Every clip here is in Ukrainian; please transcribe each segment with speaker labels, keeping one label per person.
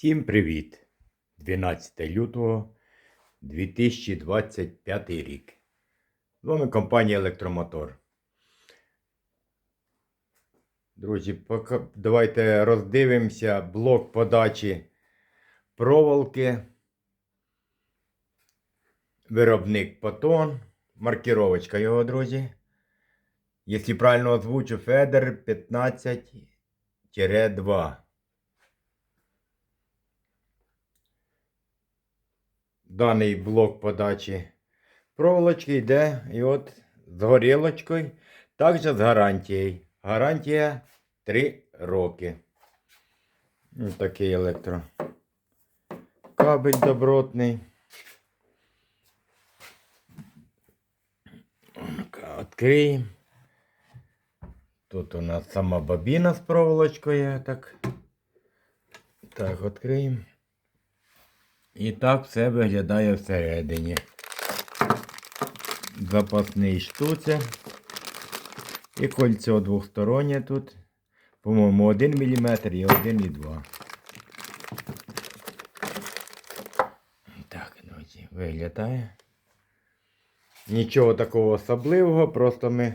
Speaker 1: Всім привіт! 12 лютого 2025 рік. З вами компанія Електромотор. Друзі, поки- давайте роздивимося блок подачі проволоки. Виробник Патон. Маркіровочка його, друзі. Якщо правильно озвучу, Федер 15-2. Даний блок подачі проволочки йде і от з горілочкою, також з гарантією. Гарантія 3 роки. Ось такий електро. Кабель добротний. Відкриємо. Тут у нас сама бобіна з проволочкою. Так, так відкриємо. І так все виглядає всередині. Запасний штуцер. І кольцо двостороннє тут. По-моєму, 1 мм і 1,2. Так, друзі, виглядає. Нічого такого особливого, просто ми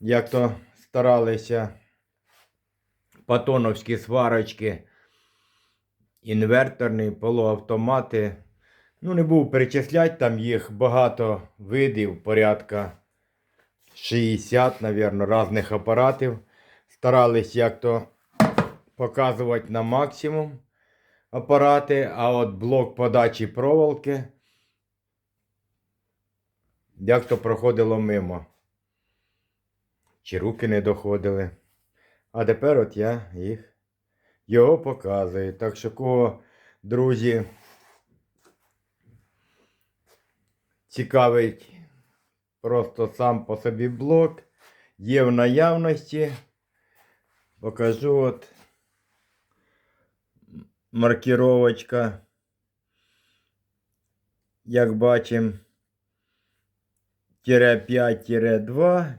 Speaker 1: як то старалися патоновські сварочки інверторні, полуавтомати. Ну, не був перечисляти, там їх багато видів, порядка 60, мабуть, різних апаратів. Старались як то показувати на максимум апарати, а от блок подачі проволоки як то проходило мимо. Чи руки не доходили. А тепер от я їх його показує. Так що кого, друзі, цікавить просто сам по собі блок, є в наявності. Покажу от маркіровочка. Як бачимо, тире 5 тире 2,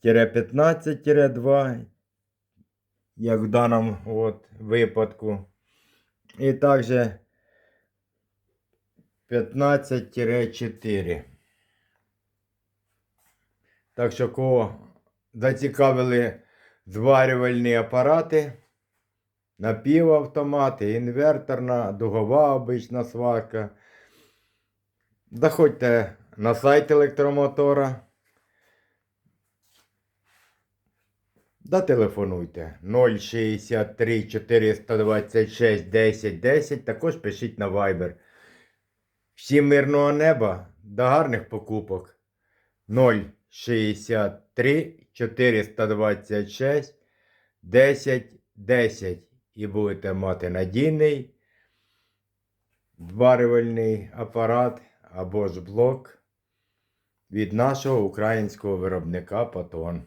Speaker 1: тире 15 тире 2 як в даному от випадку. І також 15-4. Так що кого зацікавили зварювальні апарати, напівавтомати, інверторна, дугова обична сварка. Заходьте на сайт електромотора. Да телефонуйте 063 426 10 10. Також пишіть на Viber. Всім мирного неба, до гарних покупок. 063 426 10 10. І будете мати надійний зварювальний апарат або ж блок від нашого українського виробника Патон.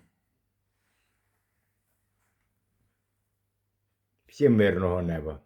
Speaker 1: Всім мирного неба.